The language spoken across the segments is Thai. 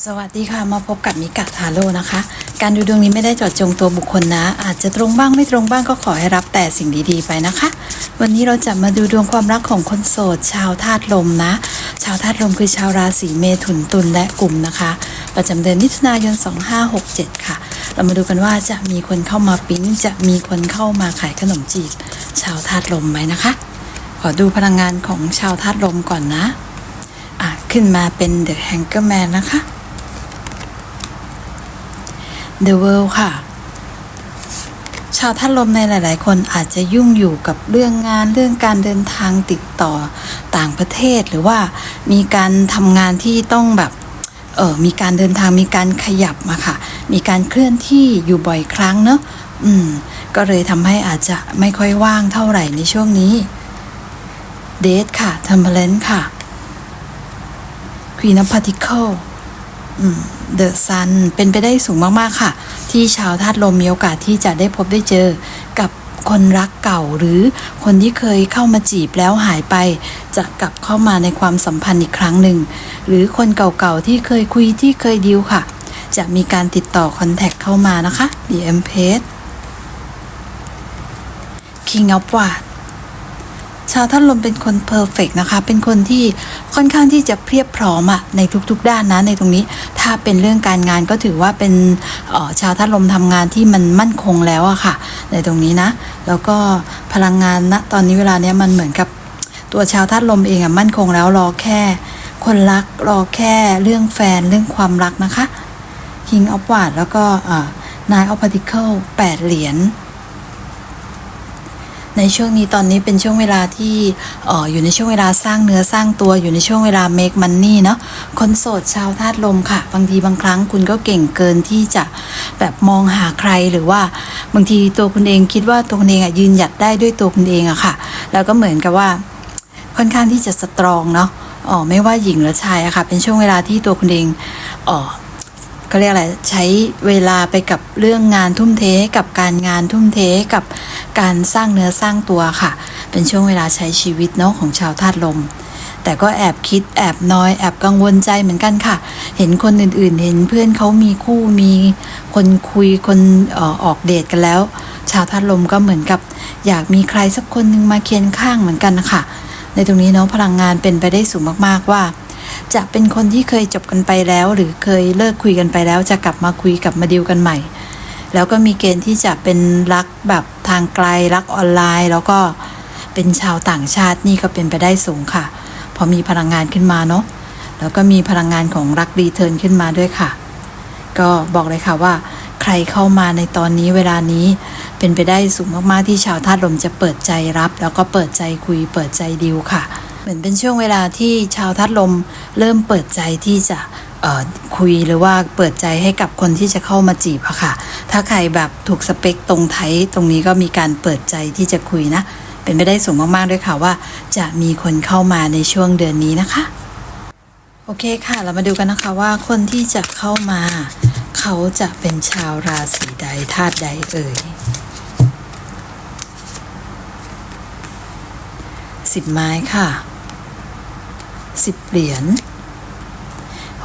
สวัสดีค่ะ มาพบกับมิกะทาโร่นะคะ การดูดวงนี้ไม่ได้เจาะจงตัวบุคคลนะ อาจจะตรงบ้างไม่ตรงบ้างก็ขอให้รับแต่สิ่งดีๆไปนะคะ วันนี้เราจะมาดูดวงความรักของคนโสด ชาวธาตุลมนะ ชาวธาตุลมคือชาวราศีเมถุนตุลและกลุ่มนะคะ ประจำเดือนมิถุนายน 2567 ค่ะ เรามาดูกันว่าจะมีคนเข้ามาปิ๊งจะมีคนเข้ามาขายขนมจีบ ชาวธาตุลมไหมนะคะ ขอดูพลังงานของชาวธาตุลมก่อนนะอะขึ้นมาเป็น The Hanger Man นะคะ The World ค่ะ ชาวท่านลมในหลาย ๆ คนอาจจะยุ่งอยู่กับเรื่องงานเรื่องการเดินทางติดต่อต่างประเทศ หรือว่ามีการทำงานที่ต้องแบบเออมีการเดินทางมีการขยับมาค่ะ มีการเคลื่อนที่อยู่บ่อยครั้งเนอะอืม ก็เลยทำให้อาจจะไม่ค่อยว่างเท่าไหร่ในช่วงนี้เดทค่ะ t e m p e r a n c e ค่ะ Queen of Particle เเดอะซันเป็นไปได้สูงมากๆค่ะ ที่ชาวธาตุลมมีโอกาสที่จะได้พบได้เจอกับคนรักเก่าหรือคนที่เคยเข้ามาจีบแล้วหายไป จะกลับเข้ามาในความสัมพันธ์อีกครั้งหนึ่ง หรือคนเก่าๆที่เคยคุยที่เคยดิวค่ะ จะมีการติดต่อคอนแทคเข้ามานะคะ The Empress King of w a r d ชาวท่านลมเป็นคนเพอร์เฟกนะคะ เป็นคนที่ค่อนข้างที่จะเพียบพร้อมอะในทุกๆ ด้านนะในตรงนี้ ถ้าเป็นเรื่องการงานก็ถือว่าเป็นออชาวท่านลมทำงานที่มันมั่นคงแล้วอะค่ะ ในตรงนี้นะ แล้วก็พลังงานณตอนนี้เวลาเนี้ยมันเหมือนกับตัวชาวท่านลมเองอะมั่นคงแล้วรอแค่ คนรักรอแค่เรื่องแฟนเรื่องความรักนะคะ King of w a r d แล้วก็อ่า Nine of Pentacle แปดเหรียญ ในช่วงนี้ตอนนี้เป็นช่วงเวลาที่อออยู่ในช่วงเวลาสร้างเนื้อสร้างตัวอยู่ในช่วงเวลา make money เนาะคนโสดชาวธาตุลมค่ะ บางทีบางครั้งคุณก็เก่งเกินที่จะแบบมองหาใครหรือว่าบางทีตัวคุณเองคิดว่าตัวคุณเองอะยืนหยัดได้ด้วยตัวคุณเองอะค่ะ แล้วก็เหมือนกับว่าค่อนข้างที่จะสตรองเนาะอ๋อไม่ว่าหญิงหรือชายอะค่ะ เป็นช่วงเวลาที่ตัวคุณเองอ๋อเขาเรียกอะไรใช้เวลาไปกับเรื่องงานทุ่มเทให้กับการงานทุ่มเทให้กับ การสร้างเนื้อสร้างตัวค่ะ เป็นช่วงเวลาใช้ชีวิตเนาะของชาวธาตุลม แต่ก็แอบคิดแอบน้อยแอบกังวลใจเหมือนกันค่ะ เห็นคนอื่นๆ เห็นเพื่อนเขามีคู่มีคนคุยคนออออกเดทกันแล้ว ชาวธาตุลมก็เหมือนกับ อยากมีใครสักคนหนึ่งมาเคียงข้างเหมือนกันนะคะในตรงนี้เนาะพลังงานเป็นไปได้สูงมากๆว่า จะเป็นคนที่เคยจบกันไปแล้ว หรือเคยเลิกคุยกันไปแล้ว จะกลับมาคุยกลับมาดิวกันใหม่ แล้วก็มีเกณฑ์ที่จะเป็นรักแบบทางไกลรักออนไลน์ แล้วก็เป็นชาวต่างชาตินี่ก็เป็นไปได้สูงค่ะ พอมีพลังงานขึ้นมาเนาะแล้วก็มีพลังงานของรักรีเทิร์นขึ้นมาด้วยค่ะ ก็บอกเลยค่ะว่าใครเข้ามาในตอนนี้เวลานี้เป็นไปได้สูงมากๆที่ชาวธาตุลมจะเปิดใจรับ แล้วก็เปิดใจคุยเปิดใจดิวค่ะ เหมือนเป็นช่วงเวลาที่ชาวธาตุลมเริ่มเปิดใจที่จะ คุยหรือว่าเปิดใจให้กับคนที่จะเข้ามาจีบอะค่ะ ถ้าใครแบบถูกสเปคตรงไทยตรงนี้ก็มีการเปิดใจที่จะคุยนะ เป็นไปได้สูงมากๆด้วยค่ะว่า จะมีคนเข้ามาในช่วงเดือนนี้นะคะ โอเคค่ะ เรามาดูกันนะคะว่าคนที่จะเข้ามา เขาจะเป็นชาวราศีใดธาตุใดเอ่ยสิบไม้ค่ะสิบเหรียญ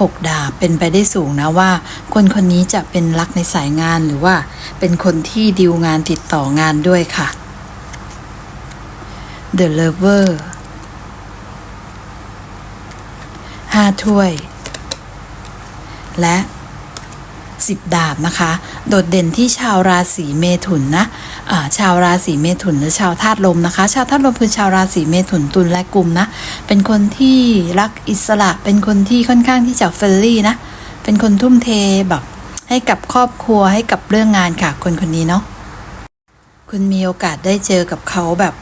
หกดาบเป็นไปได้สูงนะว่า คนคนนี้จะเป็นรักในสายงานหรือว่าเป็นคนที่ดีลงานติดต่องานด้วยค่ะ The Lover ห้าถ้วย และ สิบดาบนะคะ โดดเด่นที่ชาวราศีเมถุนนะะชาวราศีเมถุนหรือชาวธาตุลมนะคะ ชาวธาตุลมคือชาวราศีเมถุนตุลและกลุ่มนะ เป็นคนที่รักอิสระ เป็นคนที่ค่อนข้างที่จะเฟรนลี่นะ เป็นคนทุ่มเทแบบให้กับครอบครัวให้กับเรื่องงานค่ะคนคนนี้เนาะ คุณมีโอกาสได้เจอกับเขาแบบ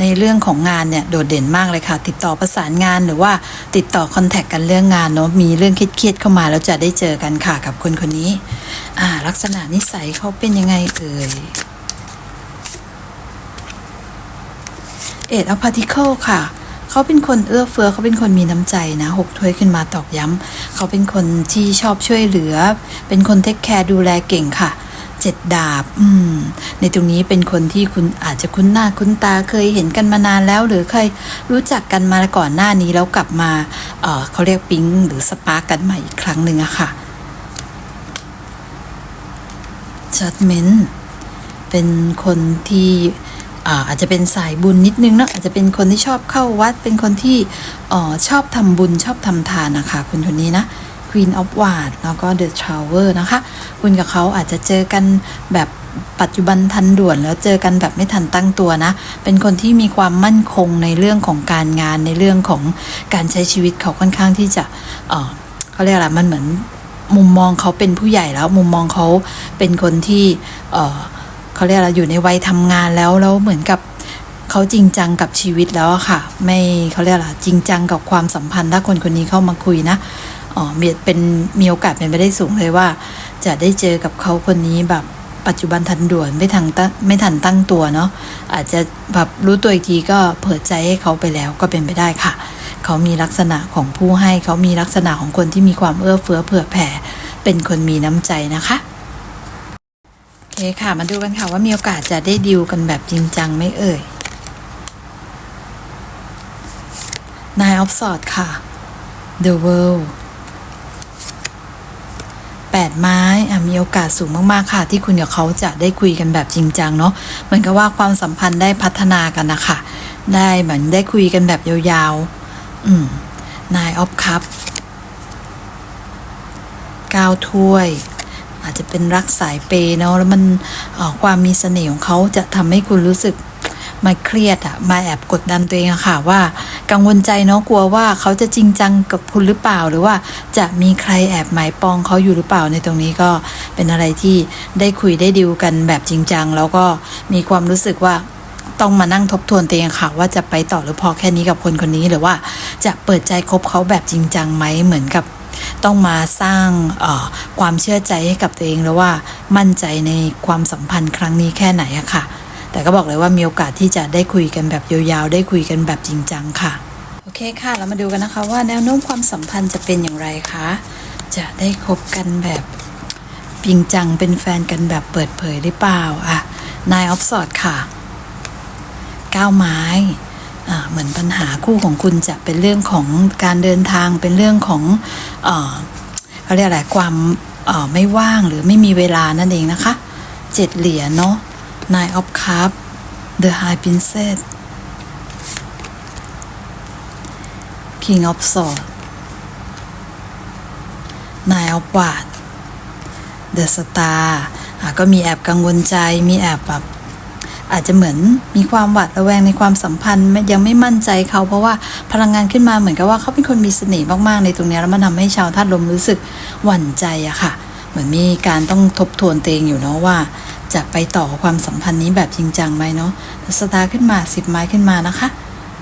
ในเรื่องของงานเนี่ยโดดเด่นมากเลยค่ะ ติดต่อประสานงานหรือว่าติดต่อคอนแทคกันเรื่องงานเนาะมีเรื่องเครียดๆเข้ามาแล้วจะได้เจอกันค่ะกับคนคนนี้อ่าลักษณะนิสัยเขาเป็นยังไงเอ่ยเอ็ดอพาร์ติเคิลค่ะเขาเป็นคนเอื้อเฟื้อเขาเป็นคนมีน้ำใจนะหกถ้วยขึ้นมาตอกย้ำเขาเป็นคนที่ชอบช่วยเหลือ เป็นคนเทคแคร์ดูแลเก่งค่ะ จ็ดดาบ อืม ในตรงนี้เป็นคนที่คุณอาจจะคุ้นหน้าคุ้นตาเคยเห็นกันมานานแล้ว หรือเคยรู้จักกันมาก่อนหน้านี้แล้วกลับมาเออเขาเรียกปิ๊งหรือสปาร์กกันใหม่อีกครั้งหนึ่งอะค่ะ judgment เป็นคนที่อาจจะเป็นสายบุญนิดนึงเนาะอาจจะเป็นคนที่ชอบเข้าวัด เป็นคนที่ออชอบทำบุญชอบทำทานนะคะคุณคนนี้นะ Queen of w a r d แล้วก็ The Traveler นะคะ คุณกับเขาอาจจะเจอกันแบบปัจจุบันทันด่วนแล้วเจอกันแบบไม่ทันตั้งตัวนะ เป็นคนที่มีความมั่นคงในเรื่องของการงานในเรื่องของการใช้ชีวิตเขาค่อนข้างที่จะเออเขาเรียกอะไรมันเหมือนมุมมองเขาเป็นผู้ใหญ่แล้ว มุมมองเขาเป็นคนที่เออเขาเรียกอะไรอยู่ในวัยทำงานแล้วแล้วเหมือนกับเขาจริงจังกับชีวิตแล้วค่ะ ไม่เขาเรียกอะไรจริงจังกับความสัมพันธ์ถ้าคนคนนี้เข้ามาคุยนะ อ๋อมีเป็นมีโอกาสเป็นไปได้สูงเลยว่า จะได้เจอกับเขาคนนี้แบบปัจจุบันทันด่วนไม่ทันตั้งไม่ทันตั้งตัวเนาะอาจจะแบบรู้ตัวอีกทีก็เปิดใจให้เขาไปแล้วก็เป็นไปได้ค่ะ เขามีลักษณะของผู้ให้เขามีลักษณะของคนที่มีความเอื้อเฟื้อเผื่อแผ่ เป็นคนมีน้ำใจนะคะโอเคค่ะมาดูกันค่ะว่ามีโอกาสจะได้ดิวกันแบบจริงจังไหม่เอ่ย Nine of Swords ค่ะ The World แปดไม้มีโอกาสสูงมากๆค่ะ ที่คุณกับเขาจะได้คุยกันแบบจริงจังเนาะเหมือนกับว่าความสัมพันธ์ได้พัฒนากันนะคะได้เหมือนได้คุยกันแบบยาวๆ อืม Nine of Cups เก้าถ้วย อาจจะเป็นรักสายเปย์เนาะแล้วมันความมีเสน่ห์ของเขาจะทำให้คุณรู้สึก มาเครียดอะมาแอบกดดันตัวเองอะค่ะว่า กังวลใจเนาะกลัวว่าเขาจะจริงจังกับคุณหรือเปล่า หรือว่าจะมีใครแอบหมายปองเขาอยู่หรือเปล่าในตรงนี้ก็เป็นอะไรที่ได้คุยได้ดิวกันแบบจริงจังแล้วก็มีความรู้สึกว่าต้องมานั่งทบทวนตัวเองค่ะ ว่าจะไปต่อหรือพอแค่นี้กับคนคนนี้หรือว่าจะเปิดใจคบเขาแบบจริงจังไหมเหมือนกับต้องมาสร้างความเชื่อใจให้กับตัวเองแล้วว่ามั่นใจในความสัมพันธ์ครั้งนี้แค่ไหนอะค่ะ แต่ก็บอกเลยว่ามีโอกาสที่จะได้คุยกันแบบยาวๆ ได้คุยกันแบบจริงจังค่ะ โอเคค่ะ เรามาดูกันนะคะว่าแนวโน้มความสัมพันธ์จะเป็นอย่างไรคะ จะได้คบกันแบบจริงจังเป็นแฟนกันแบบเปิดเผยหรือเปล่าอะนายออฟสอดค่ะก้าวไม้อ่าเหมือนปัญหาคู่ของคุณจะเป็นเรื่องของการเดินทางเป็นเรื่องของเขาเรียกอะไรความอ่อไม่ว่างหรือไม่มีเวลานั่นเองนะคะเจ็ดเหรียญเนาะ Nine of Cups The High Princess King of Swords Nine of Wands The Star อะก็มีแอบกังวลใจมีแอบแบบอาจจะเหมือนมีความหวาดระแวงในความสัมพันธ์ยังไม่มั่นใจเขาเพราะว่าพลังงานขึ้นมาเหมือนกับว่าเขาเป็นคนมีเสน่ห์มากๆในตรงนี้แล้วมันทำให้ชาวธาตุลมรู้สึกหวั่นใจอะค่ะ เหมือนมีการต้องทบทวนตัวเองอยู่เนาะว่า จะไปต่อความสัมพันธ์นี้แบบจริงจังไหมเนาะสตาร์ขึ้นมาสิบไม้ขึ้นมานะคะ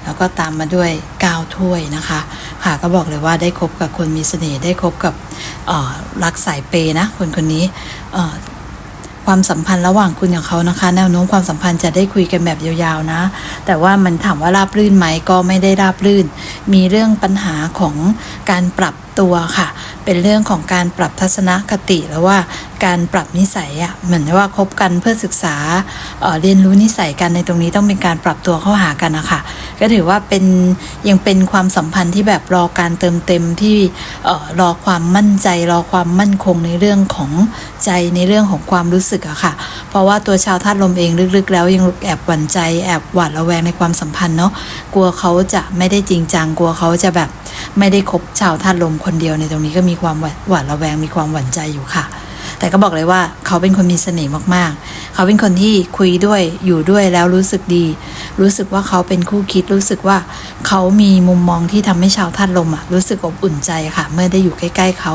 แล้วก็ตามมาด้วยก้าถ้วยนะคะ ค่ะก็บอกเลยว่าได้คบกับคนมีเสน่ห์ได้คบกับรักสายเปย์นะคนคนนี้ความสัมพันธ์ระหว่างคุณกับเขานะคะ แนวโน้มความสัมพันธ์จะได้คุยกันแบบยาวๆนะ แต่ว่ามันถามว่าราบรื่นไหมก็ไม่ได้ราบรื่น มีเรื่องปัญหาของการปรับ ตัวค่ะ เป็นเรื่องของการปรับทัศนคติแล้วว่าการปรับนิสัยอะ่ะเหมือนว่าคบกันเพื่อศึกษาเออเรียนรู้นิสัยกันในตรงนี้ต้องเป็นการปรับตัวเข้าหากันนะคะก็ถือว่าเป็นยังเป็นความสัมพันธ์ที่แบบรอการเติมเต็มที่ออรอความมั่นใจ รอความมั่นคงในเรื่องของใจในเรื่องของความรู้สึกอะค่ะ เพราะว่าตัวชาวธาตุลมเองลึกๆ แล้วยังแอบหวั่นใจแอบหวาดระแวงในความสัมพันธ์เนาะกลัวเขาจะไม่ได้จริงจังกลัวเขาจะแบบไม่ได้คบชาวธาตุลมคนเดียวในตรงนี้ก็มีความหวาดระแวงมีความหวั่นใจอยู่ค่ะ แต่ก็บอกเลยว่าเขาเป็นคนมีเสน่ห์มากๆ เขาเป็นคนที่คุยด้วยอยู่ด้วยแล้วรู้สึกดี รู้สึกว่าเขาเป็นคู่คิดรู้สึกว่าเขามีมุมมองที่ทำให้ชาวธาตุลมอะรู้สึกอบอุ่นใจค่ะ เมื่อได้อยู่ใกล้ ๆเขา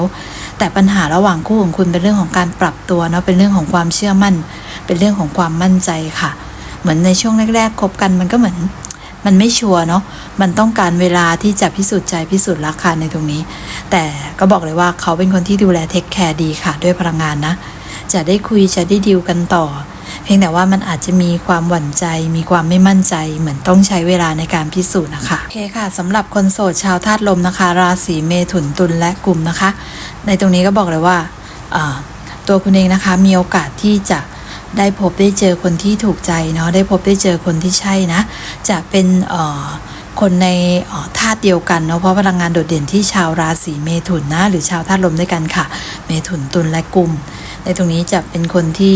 แต่ปัญหาระหว่างคู่ของคุณเป็นเรื่องของการปรับตัวเนาะเป็นเรื่องของความเชื่อมั่น เป็นเรื่องของความมั่นใจค่ะ เหมือนในช่วงแรกๆคบกันมันก็เหมือน มันไม่ชัวร์เนาะมันต้องการเวลาที่จะพิสูจน์ใจพิสูจน์รักค่ะในตรงนี้ แต่ก็บอกเลยว่าเขาเป็นคนที่ดูแลเทคแคร์ดีค่ะ ด้วยพลังงานนะ จะได้คุยจะได้ดีลกันต่อ เพียงแต่ว่ามันอาจจะมีความหวั่นใจ มีความไม่มั่นใจ เหมือนต้องใช้เวลาในการพิสูจน์นะคะโอเคค่ะสำหรับคนโสดชาวธาตุลมนะคะ ราศีเมถุนตุลและกลุ่มนะคะ ในตรงนี้ก็บอกเลยว่าตัวคุณเองนะคะมีโอกาสที่จะ ได้พบได้เจอคนที่ถูกใจเนาะได้พบได้เจอคนที่ใช่นะ จะเป็นคนในธาตุเดียวกันเนาะเพราะพลังงานโดดเด่นที่ชาวราศีเมถุนนะหรือชาวธาตุลมด้วยกันค่ะ เมถุนตุลและกุม ในตรงนี้จะเป็นคนที่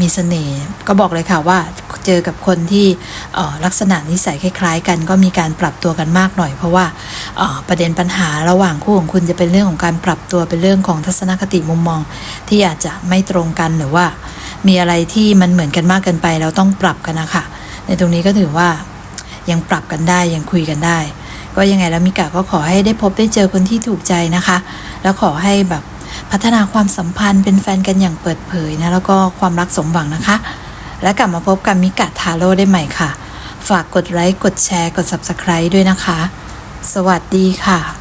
มีเสน่ห์ก็บอกเลยค่ะว่าเจอกับคนที่ลักษณะนิสัยคล้าย ๆ กัน ก็มีการปรับตัวกันมากหน่อย เพราะว่าประเด็นปัญหาระหว่างคู่ของคุณจะเป็นเรื่องของการปรับตัวเป็นเรื่องของทัศนคติมุมมอง ที่อาจจะไม่ตรงกันหรือว่า มีอะไรที่มันเหมือนกันมากเกินไปเราต้องปรับกันนะคะในตรงนี้ก็ถือว่ายังปรับกันได้ยังคุยกันได้ ก็ยังไงแล้วมิกาก็ขอให้ได้พบได้เจอคนที่ถูกใจนะคะ แล้วขอให้แบบพัฒนาความสัมพันธ์เป็นแฟนกันอย่างเปิดเผยนะแล้วก็ความรักสมหวังนะคะ และกลับมาพบกับมิกาทาโร่ได้ใหม่ค่ะ ฝากกดไลค์กดแชร์กด Subscribe ด้วยนะคะ สวัสดีค่ะ